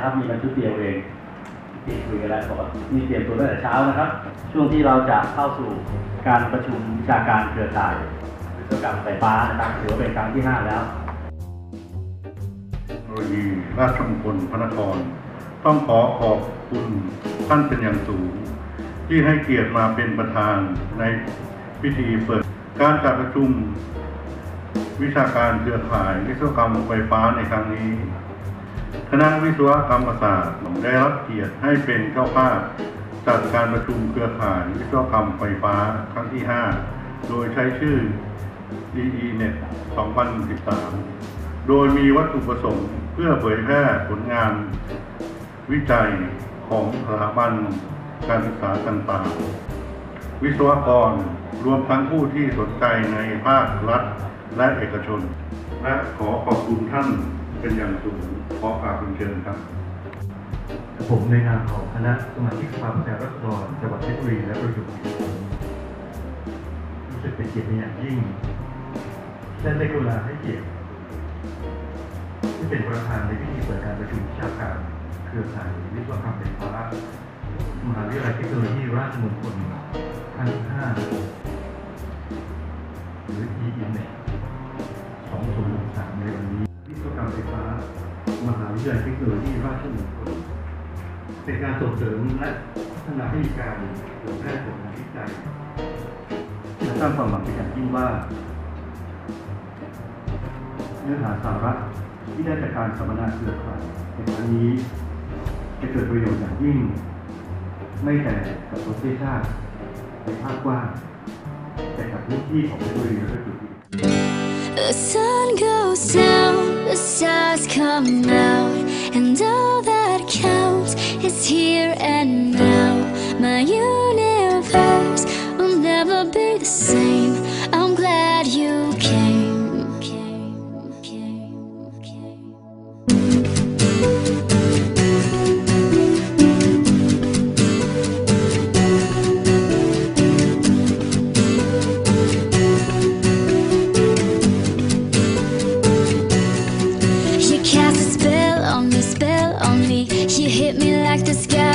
นะครับมีบรรชุดเดียวเองที่คุยกันแล้วบอกว่ามีเตรียมตัวตั้งแต่เช้านะครับ ช่วงที่เราจะเข้าสู่การประชุมวิชาการเครือข่ายวิศวกรรไฟฟ้านะครับถือว่าเป็นครั้งที่ห้าแล้วโนโลยีราชมงคลพระนคร ต้องขอขอบคุณท่านเป็นอย่างสูง ที่ให้เกียรติมาเป็นประธานในพิธีเปิดการจัดประชุม วิชาการเครือข่ายวิศวกรรมไฟฟ้าในครั้งนี้ คณะวิศวกรรมศาสตร์ได้รับเกียรติให้เป็นเจ้าภาพจัดการประชุมเครือข่ายวิศวกรรมไฟฟ้าครั้งที่ 5 โดยใช้ชื่อ DENET 2013 โดยมีวัตถุประสงค์เพื่อเผยแพร่ผลงานวิจัยของสถาบันการศึกษาต่างๆ วิศวกรรวมทั้งผู้ที่สนใจในภาครัฐและเอกชน และขอขอบคุณท่าน เป็นอย่างสูงขอกราบเรียนเชิญครับ ผมในนามของคณะสมาชิกสภาผู้แทนราษฎรจังหวัดเพชรบุรีและประจวบรู้สึกเป็นเกียรติเป็นอย่างยิ่งและได้กรุณาให้เกียรติที่เป็นประธานในพิธีเปิดการประชุมวิชาการเครือข่ายวิศวกรรมไฟฟ้ามหาวิทยาลัยเทคโนโลยีราชมงคลครั้งที่ห้าหรือ EINET 2013ในวันนี้ ไฟฟ้า มหาวิทยาลัยเทคโนโลยีราชมงคลเป็นการส่งเสริมและพัฒนาให้มีการเผยแพร่ผลงานวิจัยและสร้างความหวังเป็นอย่างยิ่งว่า เนื้อหาสาระที่ได้จากการสัมมนาเครือข่ายในครั้งนี้จะเกิดประโยชน์อย่างยิ่ง ไม่แต่กับประเทศชาติในภาคกว้างแต่กับพื้นที่ของเพชรบุรีและจุดนี้ The sun goes down, the stars come out, and all that counts is here and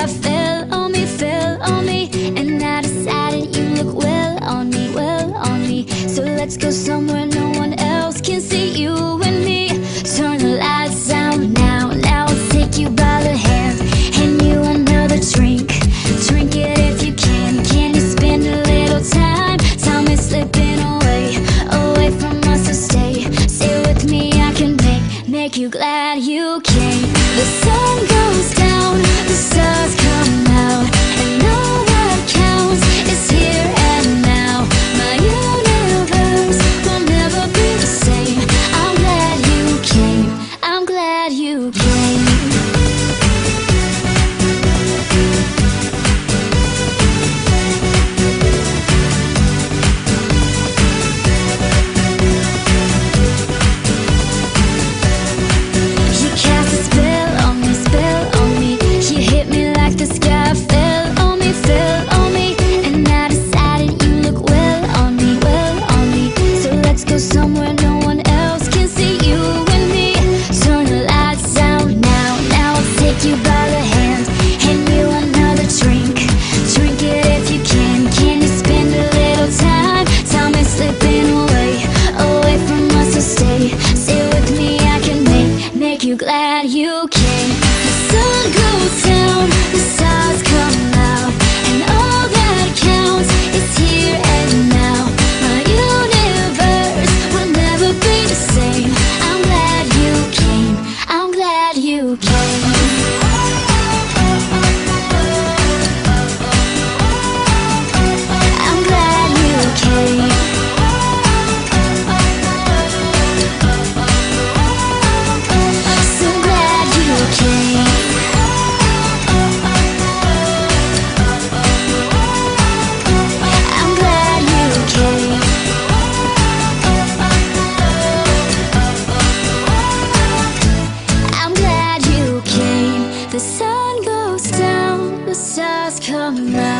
fell on me, fell on me. And you look well on me, well on me. So let's go somewhere no glad come out.